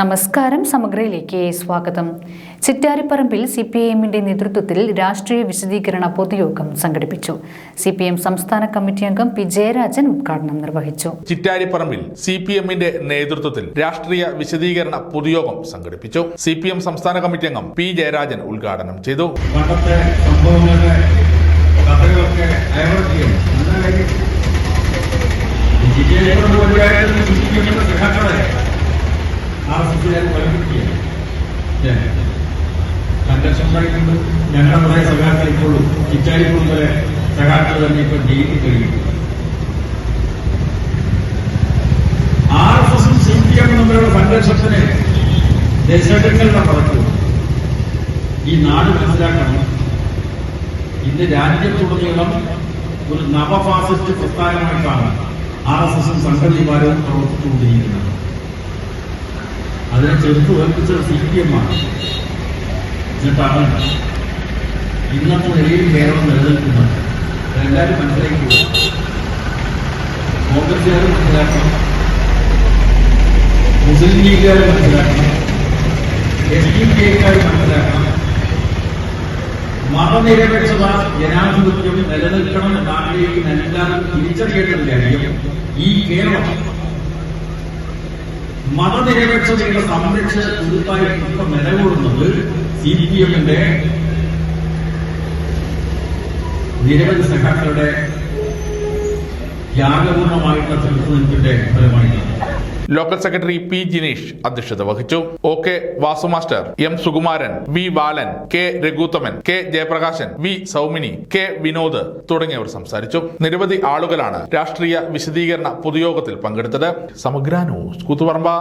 നമസ്കാരം സമഗ്രയിലേക്ക് സ്വാഗതം. ചിറ്റാരിപ്പറമ്പിൽ C P എമ്മിന്റെ നേതൃത്വത്തിൽ രാഷ്ട്രീയ വിശദീകരണ പൊതുയോഗം സംഘടിപ്പിച്ചു. സി പി എം സംസ്ഥാന കമ്മിറ്റി അംഗം പി ജയരാജൻ ഉദ്ഘാടനം നിർവഹിച്ചു. ചിറ്റാരിപ്പറമ്പിൽ സി പി എമ്മിന്റെ നേതൃത്വത്തിൽ രാഷ്ട്രീയ വിശദീകരണ പൊതുയോഗം സംഘടിപ്പിച്ചു. സി പി എം സംസ്ഥാന കമ്മിറ്റി അംഗം പി ജയരാജൻ ഉദ്ഘാടനം ചെയ്തു. സംഭവങ്ങളുടെ സഖാക്കളെ ആ സൃഷ്ടിക്കാൻ കൊലപ്പിക്കുകയാണ് സംഘർഷം ഉണ്ടായിട്ടുണ്ട് ഞങ്ങളുടെ കുറേ സഖാക്കൾ ഇപ്പോഴും ചിറ്റാരിപ്പുറം വരെ സഖാക്കൾ തന്നെ ഇപ്പോൾ ജയിലിൽ കഴിയും ആർ എസ് എസും സി പി എം തമ്മിലുള്ള സംഘർഷത്തിന് ദശകങ്ങളുടെ പുറത്തു ഈ നാട് മനസ്സിലാക്കണം. ഇന്ന് രാജ്യത്തുടനീളം ഒരു നവഫാസിസ്റ്റ് പ്രസ്ഥാനമായിട്ടാണ് ആർ എസ് എസും സംഘടനമാരും പ്രവർത്തിച്ചുകൊണ്ടിരിക്കുന്നത്. അതിനെ ചെറുത്തു വെപ്പിച്ചത് സി പി എം ആണ്. എന്നിട്ടാണ് ഇന്നത്തെ നിലയിൽ കേരളം നിലനിൽക്കുന്നത് അതെല്ലാവരും മനസ്സിലാക്കുക കോൺഗ്രസുകാർ മനസ്സിലാക്കണം. മുസ്ലിം ലീഗുകാർ മനസ്സിലാക്കണം. എസ് ഡി പി ഐക്കാർ മനസ്സിലാക്കണം. മതനിരപേക്ഷത ജനാധിപത്യം നിലനിൽക്കണം എന്ന് ആഗ്രഹിക്കുന്ന എല്ലാവരും തിരിച്ചറിയേണ്ട കാര്യം ഈ കേരളം മതനിരപേക്ഷതയുടെ സംരക്ഷണ തുരുത്തായി ഇപ്പൊ നിലകൊള്ളുന്നത് സി പി എമ്മിന്റെ നിരവധി സഖാക്കളുടെ ലോക്കൽ സെക്രട്ടറി പി ജിനീഷ് അധ്യക്ഷത വഹിച്ചു. O K Vasu master M Sukumaran V Balan K Raghuthaman K Jayaprakashan V Saumini K Vinod തുടങ്ങിയവർ സംസാരിച്ചു. നിരവധി ആളുകളാണ് രാഷ്ട്രീയ വിശദീകരണ പൊതുയോഗത്തിൽ പങ്കെടുത്തത്. സമഗ്ര ന്യൂസ് കൂത്തുപറമ്പ.